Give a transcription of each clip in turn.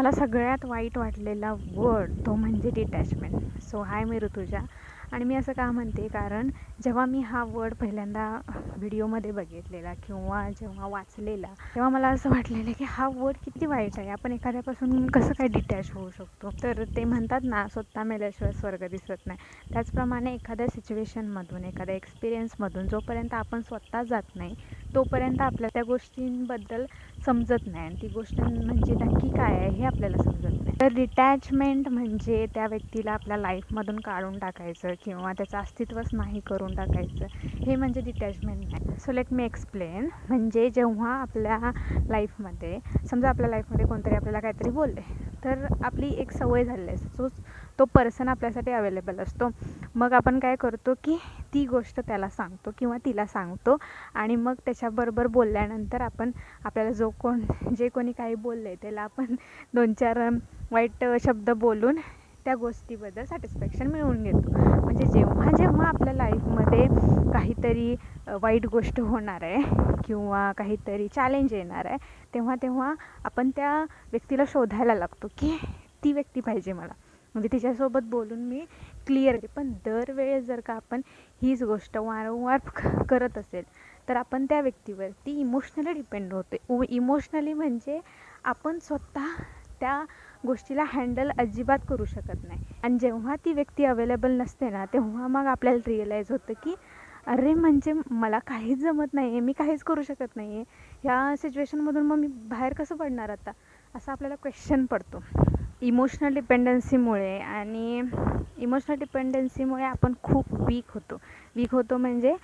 मला सगळ्यात वाईट वाटलेला वर्ड तो म्हणजे डिटॅचमेंट सो हाय मी ऋतुजा. आणि मी असं का म्हणते? कारण जेव्हा मी हा वर्ड पहिल्यांदा व्हिडिओमध्ये बघितलेला किंवा जेव्हा वाचलेला तेव्हा मला असं वाटलेलं की हा वर्ड किती वाईट आहे? आपण एखाद्यापासून कसं काय डिटॅच होऊ शकतो? तर ते म्हणतात ना स्वतः मेल्याशिवाय स्वर्ग दिसत नाही. त्याचप्रमाणे एखाद्या सिच्युएशनमधून एखाद्या एक्सपिरियन्समधून जोपर्यंत आपण स्वतः जात नाही तोपर्यंत आपल्या त्या गोष्टींबद्दल समजत नाही. आणि ती गोष्ट म्हणजे नक्की काय आहे हे आपल्याला समजत नाही. तर डिटॅचमेंट म्हणजे त्या व्यक्तीला आपल्या लाईफमधून काढून टाकायचं किंवा त्याचं अस्तित्वच नाही करून टाकायचं. हे म्हणजे डिटॅचमेंट नाही. सो लेट मी एक्सप्लेन म्हणजे जेव्हा आपल्या लाईफमध्ये समजा आपल्या लाईफमध्ये कोणतरी आपल्याला काहीतरी बोलले. तर आपली एक सवय झालेली असते. सो तो पर्सन आपल्यासाठी अवेलेबल असतो. मग आपण काय करतो की ती गोष्ट त्याला सांगतो किंवा तिला सांगतो आणि मग त्याच्याबरोबर बोलल्यानंतर आपण आपल्याला जो कोण जे कोणी काही बोललं आहे त्याला आपण दोन चार वाईट शब्द बोलून त्या गोष्टीबद्दल सॅटिस्फॅक्शन मिळवून घेतो. म्हणजे जेव्हा जेव्हा आपल्या लाईफमध्ये काहीतरी वाईट गोष्ट होणार आहे किंवा काहीतरी चॅलेंज येणार आहे तेव्हा तेव्हा आपण त्या व्यक्तीला शोधायला लागतो की ती व्यक्ती पाहिजे मला. म्हणजे तिच्यासोबत बोलून मी क्लिअर पण दरवेळेस जर का आपण हीच गोष्ट वारंवार करत असेल तर आपण त्या व्यक्तीवरती इमोशनली डिपेंड होतो इमोशनली म्हणजे आपण स्वतः त्या गोष्टीला हँडल अजिबात करू शकत नाही. आणि जेव्हा ती व्यक्ती अवेलेबल नसते ना तेव्हा मग आपल्याला रिअलाईज होतं की अरे म्हणजे मला काहीच जमत नाही आहे मी काहीच करू शकत नाही आहे ह्या सिच्युएशनमधून मग मी बाहेर कसं पडणार आता? असा आपल्याला क्वेश्चन पडतो. इमोशनल डिपेंडन्सीमुळे आणि इमोशनल डिपेंडन्सीमुळे आपण खूप वीक होतो. वीक होतो म्हणजे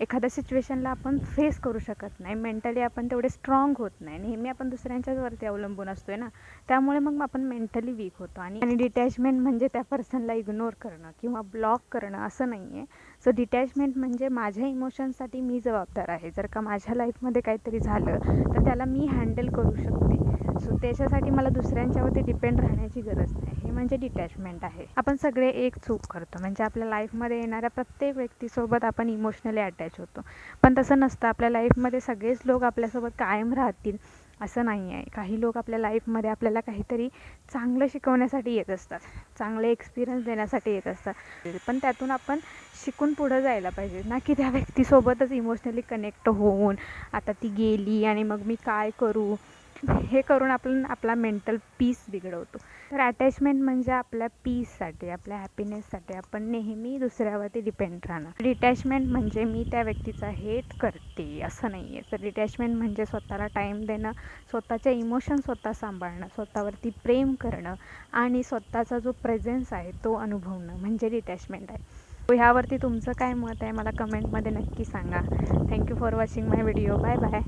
एखाद्या सिच्युएशनला आपण फेस करू शकत नाही. मेंटली आपण तेवढे स्ट्रॉंग होत नाही. नेहमी आपण दुसऱ्यांच्याचवरती अवलंबून असतो आहे ना. त्यामुळे मग आपण मेंटली वीक होतो. आणि आणि डिटॅचमेंट म्हणजे त्या पर्सनला इग्नोर करणं किंवा ब्लॉक करणं असं नाही आहे सो डिटॅचमेंट म्हणजे माझ्या इमोशन्ससाठी मी जबाबदार आहे. जर का माझ्या लाईफमध्ये काहीतरी झालं तर त्याला मी हँडल करू शकते. सो त्याच्यासाठी मला दुसऱ्यांच्यावरती डिपेंड राहण्याची गरज नाही. हे म्हणजे डिटॅचमेंट आहे. आपण सगळे एक चूक करतो. म्हणजे आपल्या लाईफमध्ये येणाऱ्या प्रत्येक व्यक्तीसोबत आपण इमोशनली अटॅच होतो. पण तसं नसतं. आपल्या लाईफमध्ये सगळेच लोक आपल्यासोबत कायम राहतील असं नाही आहे. काही लोक आपल्या लाईफमध्ये आपल्याला काहीतरी चांगलं शिकवण्यासाठी येत असतात. चांगले एक्सपिरियन्स देण्यासाठी येत असतात. पण त्यातून आपण शिकून पुढं जायला पाहिजे. ना की त्या व्यक्तीसोबतच इमोशनली कनेक्ट होऊन आता ती गेली आणि मग मी काय करू? हे करून आपण आपला मेंटल पीस बिघडवतो. तर अटॅचमेंट म्हणजे आपल्या पीससाठी आपल्या हॅपीनेससाठी आपण नेहमी दुसऱ्यावरती डिपेंड राहणं. डिटॅचमेंट म्हणजे मी त्या व्यक्तीचा हेट करते असं नाही आहे तर डिटॅचमेंट म्हणजे स्वतःला टाईम देणं स्वतःच्या इमोशन स्वतः सांभाळणं स्वतःवरती प्रेम करणं आणि स्वतःचा जो प्रेझेन्स आहे तो अनुभवणं म्हणजे डिटॅचमेंट आहे. ह्यावरती तुमचं काय मत आहे? मला कमेंटमध्ये नक्की सांगा. Thank you for watching my video bye bye